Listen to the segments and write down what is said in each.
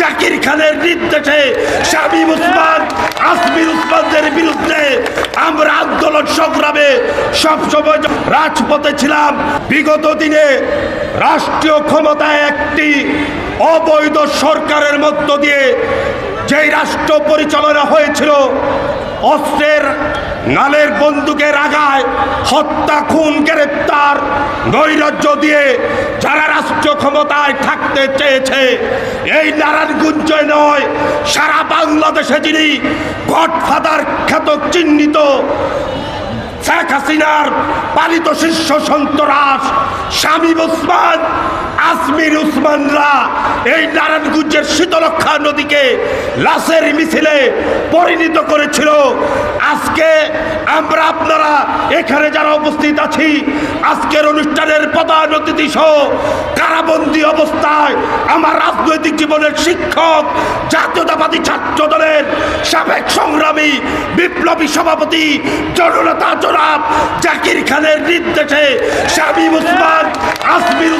জাকির খানের নির্দেশে শামীম উসমান, আসমির উসমানদের বিরুদ্ধে আমরা আন্দোলন সংগ্রামে সবসময় রাজপথে ছিলাম, বিগত দিনে রাষ্ট্রীয় ক্ষমতায় একটি অবৈধ সরকারের মধ্য দিয়ে যেই রাষ্ট্র পরিচালনা হয়েছিল, অস্ত্রের নালের বন্দুকের আগায় হত্যা, খুন, গ্রেপ্তার, নৈরাজ্য দিয়ে রাষ্ট্র ক্ষমতায় থাকতে চেয়েছে। এই নারায়ণগঞ্জে নয়, সারা বাংলাদেশে যিনি গডফাদার খ্যাত চিহ্নিত শেখ হাসিনার পালিত শীর্ষ সন্তরাস স্বামী উসমান আসমির উসমানরা এই নারায়ণগঞ্জের শীতলক্ষা নদীকে লাশের মিছিলে পরিণত করেছিল। আজকে আমরা আপনারা এখানে যারা উপস্থিত আছি, আজকের অনুষ্ঠানের প্রধান অতিথি সহ কারাবন্দী অবস্থায় আমার রাজনৈতিক জীবনের শিক্ষক, জাতীয়তাবাদী ছাত্র দলের সাবেক সংগ্রামী, বিপ্লবী সভাপতি জননেতা জনাব জাকির খানের নির্দেশে শামীম উসমান আসমির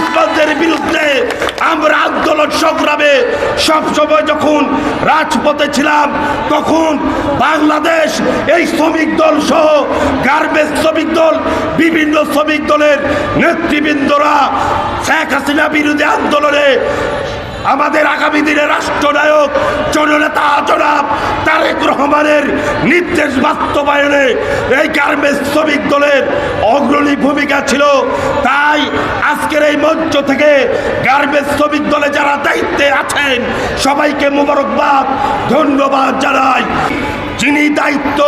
সংগ্রামে সবসময় যখন রাজপথে ছিলাম, তখন বাংলাদেশ এই শ্রমিক দল সহ গার্মেন্টস শ্রমিক দল, বিভিন্ন শ্রমিক দলের নেতৃবৃন্দরা শেখ হাসিনা বিরোধী আন্দোলনে আমাদের আগামী দিনের রাষ্ট্রনায়ক জননেতা জনাব তারেক রহমানের নির্দেশ বাস্তবায়নে এই গার্মেন্টস শ্রমিক দলের অগ্রণী ভূমিকা ছিল। তাই এই মঞ্চ থেকে গার্মেন্টস শ্রমিক দলে যারা দায়িত্বে আছেন, সবাইকে মোবারকবাদ, ধন্যবাদ জানাই। যিনি দায়িত্ব,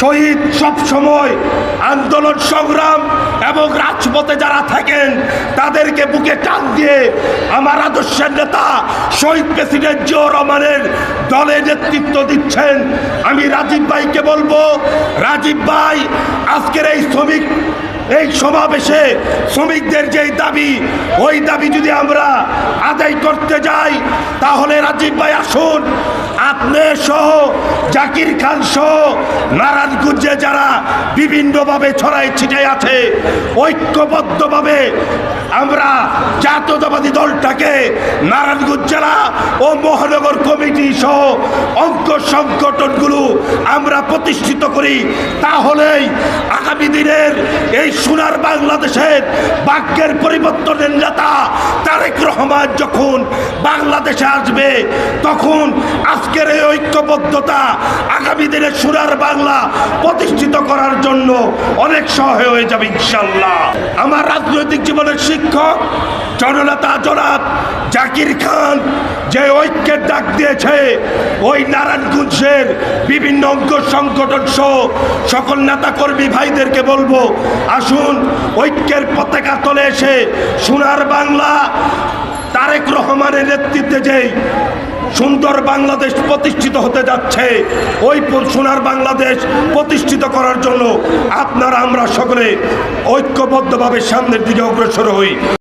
শহীদ সব সময় আন্দোলন সংগ্রাম এবং রাজপথে যারা থাকেন, তাদেরকে বুকে টান দিয়ে আমার আদর্শের নেতা শহীদ প্রেসিডেন্ট জিয়া রহমানের দলে নেতৃত্ব দিচ্ছেন। আমি রাজীব ভাইকে বলব, রাজীব ভাই, আজকের এই শ্রমিক এই সমাবেশে শ্রমিকদের যেই দাবি, ওই দাবি যদি আমরা আদায় করতে যাই, তাহলে রাজীব ভাই আসুন, আপনি সহ, জাকির খান সহ, নারায়ণগঞ্জে যারা বিভিন্নভাবে ছড়াই ছিটে আছে, ঐক্যবদ্ধভাবে আমরা জাতীয়তাবাদী দলটাকে নারায়ণগঞ্জ জেলা ও মহানগর কমিটি সহ অঙ্ক সংগঠনগুলো আমরা প্রতিষ্ঠিত করি, তাহলেই আগামী দিনের এই সোনার বাংলাদেশের ভাগ্যের পরিবর্তনের নেতা তারেক রহমান যখন বাংলাদেশে আসবে, তখন আজকের এই ঐক্যবদ্ধতা আগামী দিনে সোনার বাংলা প্রতিষ্ঠিত করার জন্য অনেক সহায় হয়ে যাবে ইনশাল্লাহ আমার রাজনৈতিক জীবনের শিক্ষক, জননেতা জনাব জাকির খান যে ঐক্যের ডাক দিয়েছে, ওই নারায়ণগঞ্জের বিভিন্ন অঙ্গ সংগঠন সহ সকল নেতা কর্মী ভাইদেরকে বলব, আসুন, ঐক্যের পতাকা তলে এসে সোনার বাংলা তারেক রহমানের নেতৃত্বে যেই সুন্দর বাংলাদেশ প্রতিষ্ঠিত হতে যাচ্ছে, ওই সোনার বাংলাদেশ প্রতিষ্ঠিত করার জন্য আপনারা আমরা সকলে ঐক্যবদ্ধভাবে সামনের দিকে অগ্রসর হই।